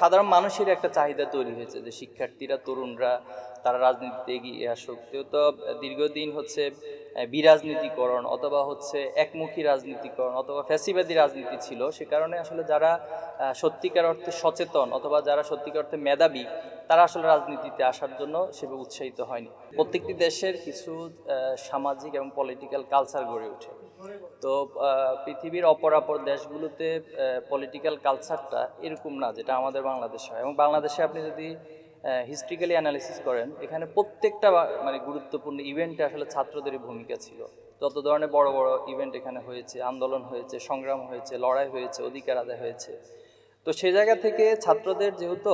সাধারণ মানুষের একটা চাহিদা তৈরি হয়েছে যে শিক্ষার্থীরা, তরুণরা, তারা রাজনীতিতে এগিয়ে আসুক। তো দীর্ঘদিন হচ্ছে বিরাজনীতিকরণ অথবা হচ্ছে একমুখী রাজনীতিকরণ অথবা ফ্যাসিবাদী রাজনীতি ছিল, সে কারণে আসলে যারা সত্যিকার অর্থে সচেতন অথবা যারা সত্যিকার অর্থে মেধাবী, তারা আসলে রাজনীতিতে আসার জন্য সেভাবে উৎসাহিত হয়নি। প্রত্যেকটি দেশের কিছু সামাজিক এবং পলিটিক্যাল কালচার গড়ে ওঠে। তো পৃথিবীর অপরাপর দেশগুলোতে পলিটিক্যাল কালচারটা এরকম না যেটা আমাদের বাংলাদেশে হয়। এবং বাংলাদেশে আপনি যদি হিস্ট্রিক্যালি অ্যানালিসিস করেন, এখানে প্রত্যেকটা মানে গুরুত্বপূর্ণ ইভেন্টে আসলে ছাত্রদের ভূমিকা ছিল। যত ধরনের বড় বড় ইভেন্ট এখানে হয়েছে, আন্দোলন হয়েছে, সংগ্রাম হয়েছে, লড়াই হয়েছে, অধিকার আদায় হয়েছে তো সেই জায়গা থেকে ছাত্রদের যেহেতু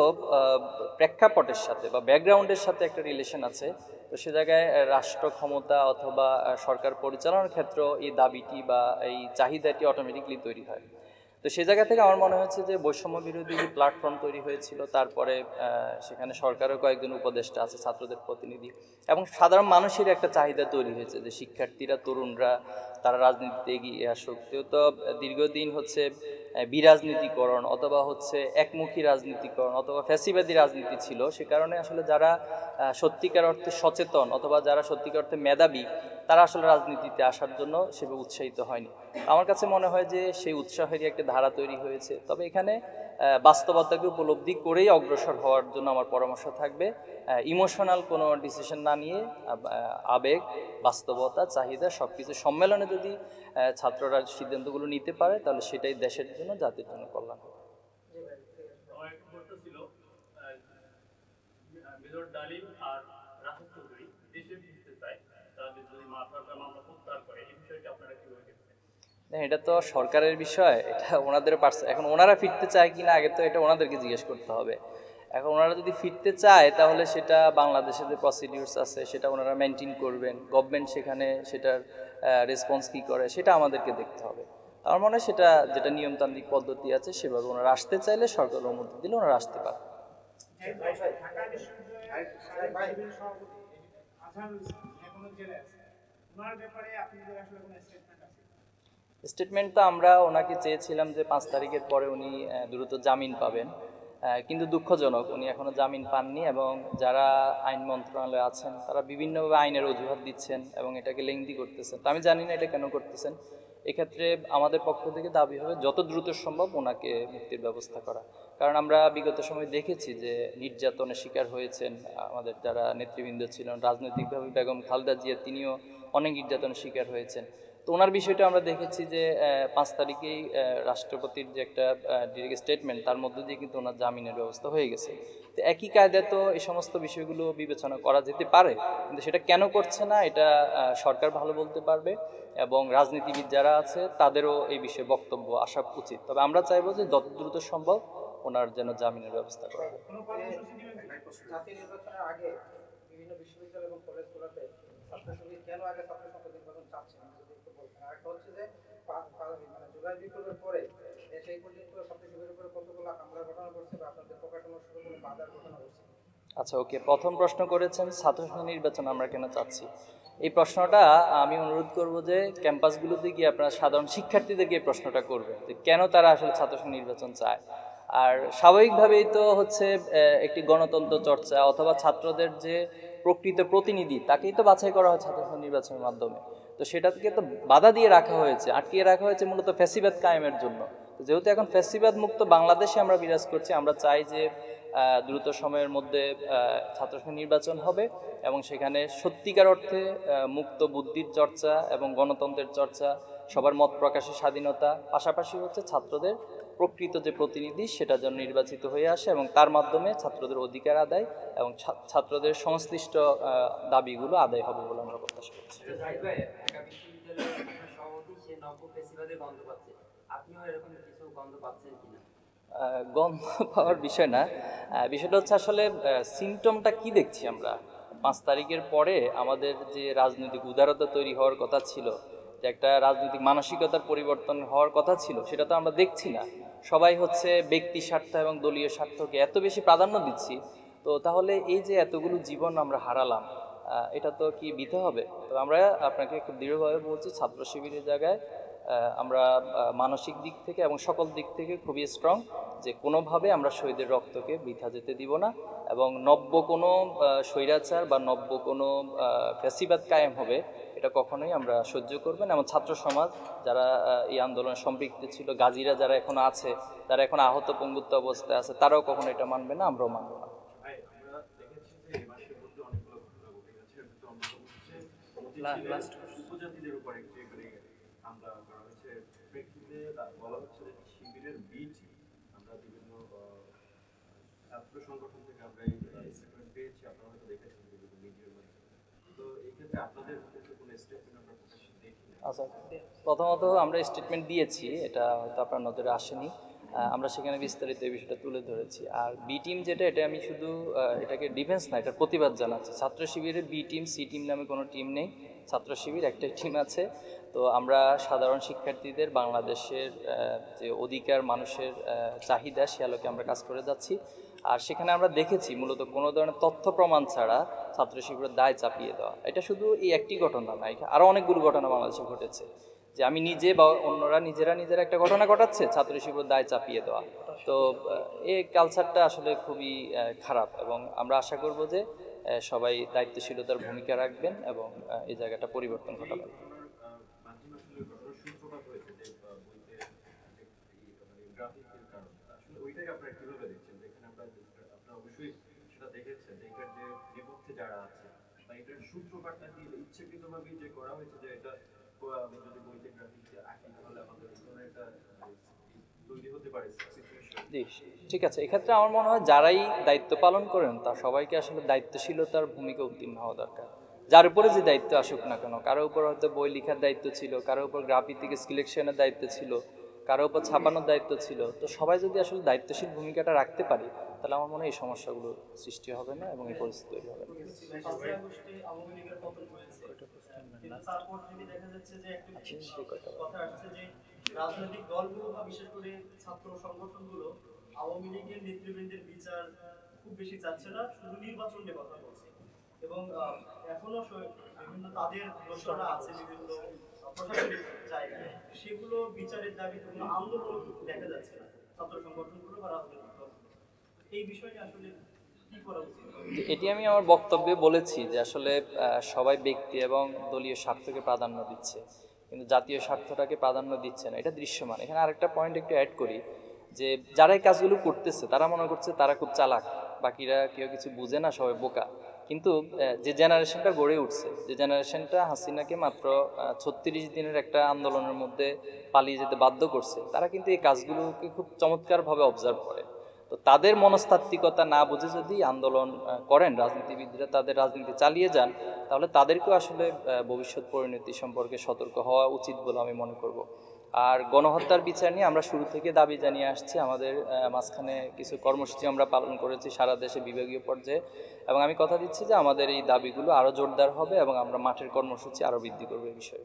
প্রেক্ষাপটের সাথে বা ব্যাকগ্রাউন্ডের সাথে একটা রিলেশন আছে, তো সে জায়গায় রাষ্ট্র ক্ষমতা অথবা সরকার পরিচালনার ক্ষেত্রে এই দাবিটি বা এই চাহিদাটি অটোমেটিকলি তৈরি হয়। তো সে জায়গা থেকে আমার মনে হচ্ছে যে বৈষম্য বিরোধী যে প্ল্যাটফর্ম তৈরি হয়েছিল, তারপরে সেখানে সরকারের কয়েকজন উপদেষ্টা আছে, ছাত্রদের প্রতিনিধি এবং সাধারণ মানুষের একটা চাহিদা তৈরি হয়েছে যে শিক্ষার্থীরা, তরুণরা, তারা রাজনীতিতে এগিয়ে আসুক। যেহেতু দীর্ঘদিন হচ্ছে বিরাজনীতিকরণ অথবা হচ্ছে একমুখী রাজনীতিকরণ অথবা ফ্যাসিবাদী রাজনীতি ছিল, সে কারণে আসলে যারা সত্যিকার অর্থে সচেতন অথবা যারা সত্যিকার অর্থে মেধাবী, তারা আসলে রাজনীতিতে আসার জন্য সেভাবে উৎসাহিত হয়নি। আমার কাছে মনে হয় যে সেই উৎসাহেরই একটা ধারা তৈরি হয়েছে। তবে এখানে বাস্তবতাকে উপলব্ধি করেই অগ্রসর হওয়ার জন্য আমার পরামর্শ থাকবে। ইমোশনাল কোনো ডিসিশন না নিয়ে আবেগ, বাস্তবতা, চাহিদা সব কিছু সম্মেলনে যদি ছাত্ররা সিদ্ধান্তগুলো নিতে পারে, তাহলে সেটাই দেশের জন্য জাতির জন্য কল্যাণ হবে। এটা তো সরকারের বিষয় এটা ওনাদের পার্স এখন ওনারা ফিরতে চায় কি না আগে তো এটা ওনাদেরকে জিজ্ঞেস করতে হবে। এখন ওনারা যদি ফিরতে চায় তাহলে সেটা বাংলাদেশের যে প্রসিডিউরস আছে সেটা ওনারা মেনটেন করবেন। গভর্নমেন্ট সেখানে সেটার রেসপন্স কী করে সেটা আমাদেরকে দেখতে হবে। আমার মনে হয় সেটা যেটা নিয়মতান্ত্রিক পদ্ধতি আছে, সেভাবে ওনারা আসতে চাইলে সরকার অনুমতি দিলে ওনারা আসতে পারে স্টেটমেন্ট তো আমরা ওনাকে চেয়েছিলাম যে পাঁচ তারিখের পরে উনি দ্রুত জামিন পাবেন। কিন্তু দুঃখজনক, উনি এখনও জামিন পাননি এবং যারা আইন মন্ত্রণালয়ে আছেন, তারা বিভিন্নভাবে আইনের অজুহাত দিচ্ছেন এবং এটাকে লেংদি করতেছেন। তো আমি জানি না এটা কেন করতেছেন। এক্ষেত্রে আমাদের পক্ষ থেকে দাবি হবে যত দ্রুত সম্ভব ওনাকে মুক্তির ব্যবস্থা করা। কারণ আমরা বিগত সময় দেখেছি যে নির্যাতনের শিকার হয়েছেন, আমাদের যারা নেতৃবৃন্দ ছিলেন, রাজনৈতিকভাবে বেগম খালদা জিয়া, তিনিও অনেক নির্যাতনের শিকার হয়েছেন। তো ওনার বিষয়টা আমরা দেখেছি যে পাঁচ তারিখেই রাষ্ট্রপতির যে একটা স্টেটমেন্ট তার মধ্যে দিয়ে কিন্তু ওনার জামিনের ব্যবস্থা হয়ে গেছে। তো একই কায়দায় তো এই সমস্ত বিষয়গুলো বিবেচনা করা যেতে পারে, কিন্তু সেটা কেন করছে না, এটা সরকার ভালো বলতে পারবে এবং রাজনীতিবিদ যারা আছে, তাদেরও এই বিষয়ে বক্তব্য আসা উচিত। তবে আমরা চাইব যে যত দ্রুত সম্ভব ওনার যেন জামিনের ব্যবস্থা করা হয়। বিশ্ববিদ্যালয় এবং কেন আগে আমি যদি একটু বলতেন আরেকটা হচ্ছে যে মানে জুলাই বিপ্লবের পরে সেই পর্যন্ত ছাত্র শিবিরের উপরে কতগুলো হামলার ঘটনা ঘটছে বা আপনাদের প্রকাশনার শুরু কোনো বাধার ঘটনা ঘটছে? আচ্ছা ওকে। প্রথম প্রশ্ন করেছেন, ছাত্র সংসদ নির্বাচন আমরা কেন চাচ্ছি? এই প্রশ্নটা আমি অনুরোধ করব যে ক্যাম্পাসগুলোতে গিয়ে আপনারা সাধারণ শিক্ষার্থীদেরকে এই প্রশ্নটা করবে যে কেন তারা আসলে ছাত্র সংসদ নির্বাচন চায়। আর স্বাভাবিকভাবেই তো হচ্ছে একটি গণতন্ত্র চর্চা অথবা ছাত্রদের যে প্রকৃত প্রতিনিধি, তাকেই তো বাছাই করা হয় ছাত্র সংসদ নির্বাচনের মাধ্যমে। তো সেটাকে তো বাধা দিয়ে রাখা হয়েছে, আটকিয়ে রাখা হয়েছে মূলত ফ্যাসিবাদ কায়েমের জন্য। যেহেতু এখন ফ্যাসিবাদ মুক্ত বাংলাদেশে আমরা বিরাজ করছি, আমরা চাই যে দ্রুত সময়ের মধ্যে ছাত্র নির্বাচন হবে এবং সেখানে সত্যিকার অর্থে মুক্ত বুদ্ধির চর্চা এবং গণতন্ত্রের চর্চা, সবার মত প্রকাশের স্বাধীনতা, পাশাপাশি হচ্ছে ছাত্রদের প্রকৃত যে প্রতিনিধি, সেটা যেন নির্বাচিত হয়ে আসে এবং তার মাধ্যমে ছাত্রদের অধিকার আদায় এবং ছাত্রদের সংশ্লিষ্ট দাবিগুলো আদায় হবে বলে আমরা প্রত্যাশা করছি। গন্ধ পাওয়ার বিষয় না। বিষয়টা হচ্ছে আসলে সিমটমটা কি দেখছি আমরা? পাঁচ তারিখের পরে আমাদের যে রাজনৈতিক উদারতা তৈরি হওয়ার কথা ছিল, যে একটা রাজনৈতিক মানসিকতার পরিবর্তন হওয়ার কথা ছিল, সেটা তো আমরা দেখছি না। সবাই হচ্ছে ব্যক্তি স্বার্থ এবং দলীয় স্বার্থকে এত বেশি প্রাধান্য দিচ্ছি। তো তাহলে এই যে এতগুলো জীবন আমরা হারালাম এটা তো কি বিতে হবে? তো আমরা আপনাকে খুব দৃঢ়ভাবে বলছি, ছাত্র শিবিরের জায়গায় আমরা মানসিক দিক থেকে এবং সকল দিক থেকে খুবই স্ট্রং যে কোনোভাবে আমরা শহীদের রক্তকে বৃথা যেতে দিব না এবং নব্য কোনো স্বৈরাচার বা নব্য কোনো ফ্যাসিবাদ কায়েম হবে এটা কখনোই আমরা সহ্য করব না। এবং ছাত্র সমাজ যারা এই আন্দোলনে সম্পৃক্ত ছিল গাজীরা যারা এখন আছে যারা এখন আহত পঙ্গুত্ব অবস্থায় আছে তারাও কখনো এটা মানবে না আমরাও মানব না। উপজাতিদের উপর একটি মানে হামলা করা হয়েছে প্রেক্ষিতে বলা হচ্ছে শিবিরের আমরা বিভিন্ন ছাত্র সংগঠন থেকে আমরা এই স্টেটমেন্ট পেয়েছি, আপনারা হয়তো দেখেছেন বিভিন্ন মিডিয়ার মাধ্যমে। তো এই ক্ষেত্রে আপনাদের কোনো স্টেটমেন্ট আমরা আচ্ছা প্রথমত আমরা স্টেটমেন্ট দিয়েছি, এটা হয়তো আপনার নজরে আসেনি। আমরা সেখানে বিস্তারিত এই বিষয়টা তুলে ধরেছি। আর বি টিম যেটা, এটা আমি শুধু এটাকে ডিফেন্স না, এটার প্রতিবাদ জানাচ্ছি। ছাত্র শিবিরে বি টিম সি টিম নামে কোনো টিম নেই। ছাত্র শিবির, একটাই টিম আছে। তো আমরা সাধারণ শিক্ষার্থীদের বাংলাদেশের যে অধিকার মানুষের চাহিদা সে আলোকে আমরা কাজ করে যাচ্ছি। আর সেখানে আমরা দেখেছি মূলত কোনো ধরনের তথ্য প্রমাণ ছাড়া ছাত্র শিবিরের দায় চাপিয়ে দেওয়া। এটা শুধু এই একটি ঘটনা না আরও অনেকগুলো ঘটনা বাংলাদেশে ঘটেছে। যে আমি নিজে বা অন্যরা নিজেরা নিজেরা একটা ঘটনা ঘটাচ্ছে, ছাত্র শিবিরের দায় চাপিয়ে দেওয়া। তো এই কালচারটা আসলে খুবই খারাপ এবং আমরা আশা করব যে সবাই দায়িত্বশীলতার ভূমিকা রাখবেন এবং এই জায়গাটা পরিবর্তন ঘটাবেন ঘটনার মাঝে মাঝে ঘটনার সূত্রপাত হয়েছে যে আহ, বইতে একটি মানে গ্রাফিকের কারণ ওইটাই আপনারা কীভাবে দেখছেন যেখানে আমরা আপনারা অবশ্যই সেটা দেখেছেন যে এটার যে নেপথ্যে যারা আছে বা এটার সূত্রপাতটা কি ইচ্ছাকৃতভাবেই যে করা হয়েছে যে এটা যদি বইতে গ্রাফিক্স আঁকি তাহলে আমাদের ধরনের একটা মানে, ঠিক আছে। এক্ষেত্রে আমার মনে হয় যারাই দায়িত্ব পালন করেন তার সবাইকে আসলে দায়িত্বশীলতার ভূমিকা উত্তীর্ণ হওয়া দরকার। যার উপরে যে দায়িত্ব আসুক না কেন কারও উপর হয়তো বই লেখার দায়িত্ব ছিল কারও উপর গ্রাফিক থেকে সিলেকশনের দায়িত্ব ছিল কারও উপর ছাপানোর দায়িত্ব ছিল। তো সবাই যদি আসলে দায়িত্বশীল ভূমিকাটা রাখতে পারি তাহলে আমার মনে হয় এই সমস্যাগুলো সৃষ্টি হবে না এবং এই পরিস্থিতি তৈরি হবে যে রাজনৈতিক দলগুলো বা বিশেষ করে ছাত্র সংগঠনগুলো আওয়ামী লীগের নেতৃবৃন্দের বিচার খুব বেশি চাচ্ছে না শুধু নির্বাচন নিয়ে কথা বলছে। এবং এখনও বিভিন্ন তাদের দোষরা আছে বিভিন্ন সেগুলো বিচারের কোনো আন্দোলন দেখা যাচ্ছে না। ছাত্র সংগঠনগুলো বা রাজনৈতিক এই আসলে এটি আমি আমার বক্তব্যে বলেছি যে আসলে সবাই ব্যক্তি এবং দলীয় স্বার্থকে প্রাধান্য দিচ্ছে। কিন্তু জাতীয় স্বার্থটাকে প্রাধান্য দিচ্ছে না। এটা দৃশ্যমান। এখানে আরেকটা পয়েন্ট একটু অ্যাড করি, যে যারা এই কাজগুলো করতেছে, তারা মনে করছে তারা খুব চালাক। বাকিরা কেউ কিছু বুঝে না, সবাই বোকা। কিন্তু যে জেনারেশনটা গড়ে উঠছে, যে জেনারেশনটা হাসিনাকে মাত্র ছত্রিশ দিনের একটা আন্দোলনের মধ্যে পালিয়ে যেতে বাধ্য করছে, তারা কিন্তু এই কাজগুলোকে খুব চমৎকারভাবে অবজার্ভ করে। তো তাদের মনস্তাত্ত্বিকতা না বুঝে যদি আন্দোলন করেন, রাজনীতিবিদরা তাদের রাজনীতি চালিয়ে যান, তাহলে তাদেরকেও আসলে ভবিষ্যৎ পরিণতি সম্পর্কে সতর্ক হওয়া উচিত বলে আমি মনে করব। আর গণহত্যার বিচার নিয়ে আমরা শুরু থেকে দাবি জানিয়ে আসছি। আমাদের মাঝখানে কিছু কর্মসূচি আমরা পালন করেছি সারা দেশে বিভাগীয় পর্যায়ে। এবং আমি কথা দিচ্ছি যে আমাদের এই দাবিগুলো আরও জোরদার হবে এবং আমরা মাঠের কর্মসূচি আরও বৃদ্ধি করব এই বিষয়ে।